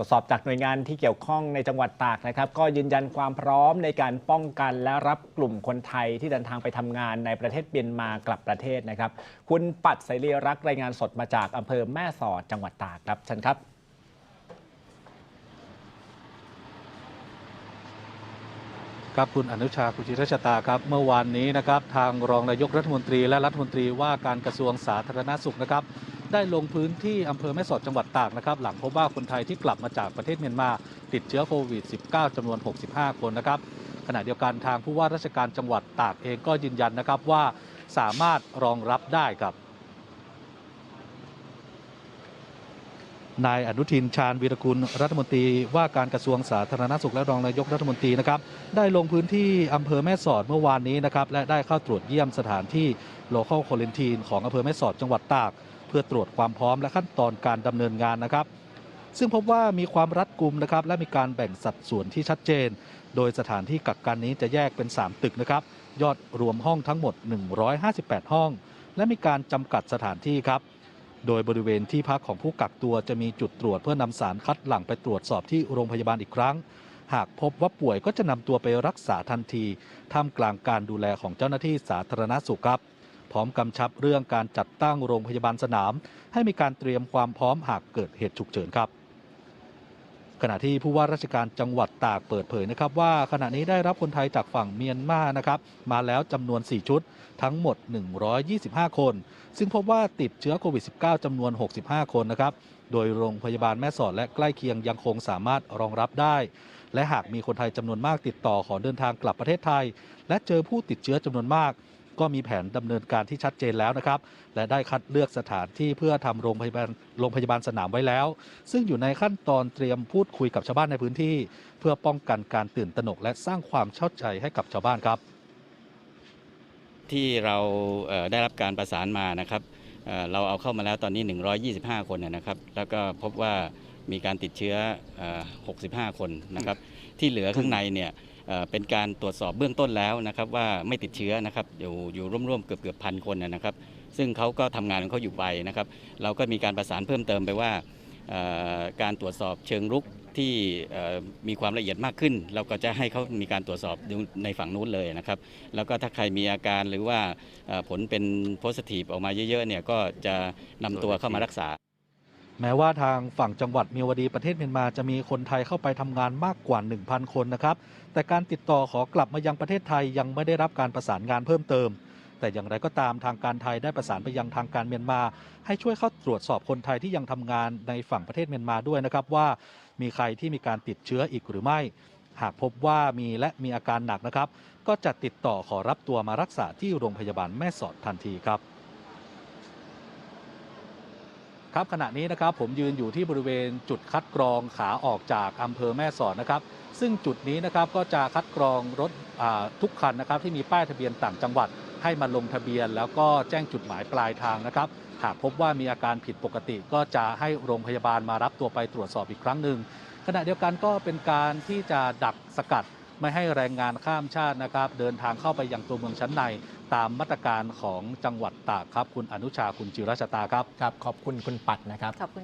ตรวจสอบจากหน่วยงานที่เกี่ยวข้องในจังหวัดตากนะครับ ก็ยืนยันความพร้อมในการป้องกันและรับกลุ่มคนไทยที่เดินทางไปทำงานในประเทศเมียนมากลับประเทศนะครับ คุณปัดไสรีรักษ์รายงานสดมาจากอำเภอแม่สอดจังหวัดตากครับเชิญครับ ครับคุณอนุชาคุณจิรชตาครับเมื่อวานนี้นะครับ ทางรองนายกรัฐมนตรีและรัฐมนตรีว่าการกระทรวงสาธารณสุขนะครับ ได้ลงพื้นที่อำเภอแม่สอดจังหวัดตากนะครับ หลังพบว่าคนไทยที่กลับมาจากประเทศเมียนมาติดเชื้อโควิด -19 จำนวน 65 คนนะครับ ขณะเดียวกันทางผู้ว่าราชการจังหวัดตากเองก็ยืนยันนะครับว่าสามารถรองรับได้ครับนายอนุทินชาญวีรกุลรัฐมนตรีว่าการกระทรวงสาธารณสุขและรองนายกรัฐมนตรีนะครับได้ลงพื้นที่อำเภอแม่สอดเมื่อวานนี้นะครับและได้เข้าตรวจเยี่ยมสถานที่ local quarantine ของอำเภอแม่สอดจังหวัดตาก เพื่อตรวจความพร้อมและขั้นตอนการดำเนินงานนะครับ ซึ่งพบว่ามีความรัดกุมนะครับและมีการแบ่งสัดส่วนที่ชัดเจน โดยสถานที่กักกันนี้จะแยกเป็น 3 ตึกนะครับยอดรวมห้องทั้งหมด 158 ห้อง และมีการจำกัดสถานที่ครับ โดยบริเวณที่พักของผู้กักตัวจะมีจุดตรวจเพื่อนำสารคัดหลั่งไปตรวจสอบที่โรงพยาบาลอีกครั้ง หากพบว่าป่วยก็จะนำตัวไปรักษาทันทีท่ามกลางการดูแลของเจ้าหน้าที่สาธารณสุขครับ พร้อมกำชับเรื่องการจัดตั้งโรงพยาบาลสนาม ให้มีการเตรียมความพร้อมหากเกิดเหตุฉุกเฉินครับ ขณะที่ผู้ว่าราชการจังหวัดตากเปิดเผยนะครับ ว่าขณะนี้ได้รับคนไทยจากฝั่งเมียนมานะครับมาแล้วจำนวน 4 ชุด ทั้งหมด 125 คน ซึ่งพบว่าติดเชื้อโควิด -19 จำนวน 65 คนนะครับโดยโรงพยาบาลแม่สอดและใกล้เคียงยังคงสามารถรองรับได้ และหากมีคนไทยจำนวนมากติดต่อขอเดินทางกลับประเทศไทย และเจอผู้ติดเชื้อจำนวนมาก ก็มีแผนดำเนินการที่ชัดเจนแล้วนะครับ และได้คัดเลือกสถานที่เพื่อทำโรงพยาบาลโรงพยาบาลสนามไว้แล้ว ซึ่งอยู่ในขั้นตอนเตรียมพูดคุยกับชาวบ้านในพื้นที่ เพื่อป้องกันการตื่นตระหนก และสร้างความเข้าใจให้กับชาวบ้านครับที่เราได้รับการประสานมานะครับเราเอาเข้ามาแล้วตอนนี้ 125 คนนะนะครับ แล้วก็พบว่ามีการติดเชื้อเอ่อ65 คนนะครับ ที่เหลือข้างในเนี่ย เป็นการตรวจสอบเบื้องต้นแล้วนะครับว่าไม่ติดเชื้อนะครับอยู่อยู่ร่วมๆเกือบเกือบพันคนนะครับ ซึ่งเขาก็ทำงานของเขาอยู่ไปนะครับ เราก็มีการประสานเพิ่มเติมไปว่าการตรวจสอบเชิงรุกที่มีความละเอียดมากขึ้น เราก็จะให้เขามีการตรวจสอบในฝั่งนู้นเลยนะครับ แล้วก็ถ้าใครมีอาการหรือว่าผลเป็นโพสิทีฟออกมาเยอะๆเนี่ยก็จะนำตัวเข้ามารักษา แม้ว่าทางฝั่งจังหวัดเมียวดีประเทศเมียนมาจะมีคนไทยเข้าไปทำงานมากกว่า 1,000 คนนะครับ แต่การติดต่อขอกลับมายังประเทศไทยยังไม่ได้รับการประสานงานเพิ่มเติม แต่อย่างไรก็ตามทางการไทยได้ประสานไปยังทางการเมียนมา ให้ช่วยเข้าตรวจสอบคนไทยที่ยังทำงานในฝั่งประเทศเมียนมาด้วยนะครับว่า มีใครที่มีการติดเชื้ออีกหรือไม่ หากพบว่ามีและมีอาการหนักนะครับ ก็จะติดต่อขอรับตัวมารักษาที่โรงพยาบาลแม่สอดทันทีครับ ครับขณะนี้นะครับผมยืนอยู่ที่บริเวณจุดคัดกรองขาออกจากอำเภอแม่สอดนะครับ ซึ่งจุดนี้นะครับก็จะคัดกรองรถทุกคันนะครับ ที่มีป้ายทะเบียนต่างจังหวัด ให้มาลงทะเบียน แล้วก็แจ้งจุดหมายปลายทางนะครับ หากพบว่ามีอาการผิดปกติ ก็จะให้โรงพยาบาลมารับตัวไปตรวจสอบอีกครั้งหนึ่งขณะเดียวกันก็เป็นการที่จะดักสกัด ไม่ให้แรงงานข้ามชาตินะครับ เดินทางเข้าไปยังตัวเมืองชั้นใน ตามมาตรการของจังหวัดตากครับ คุณอนุชาคุณจิรชตาครับ ครับ ขอบคุณคุณปัดนะครับขอบคุณ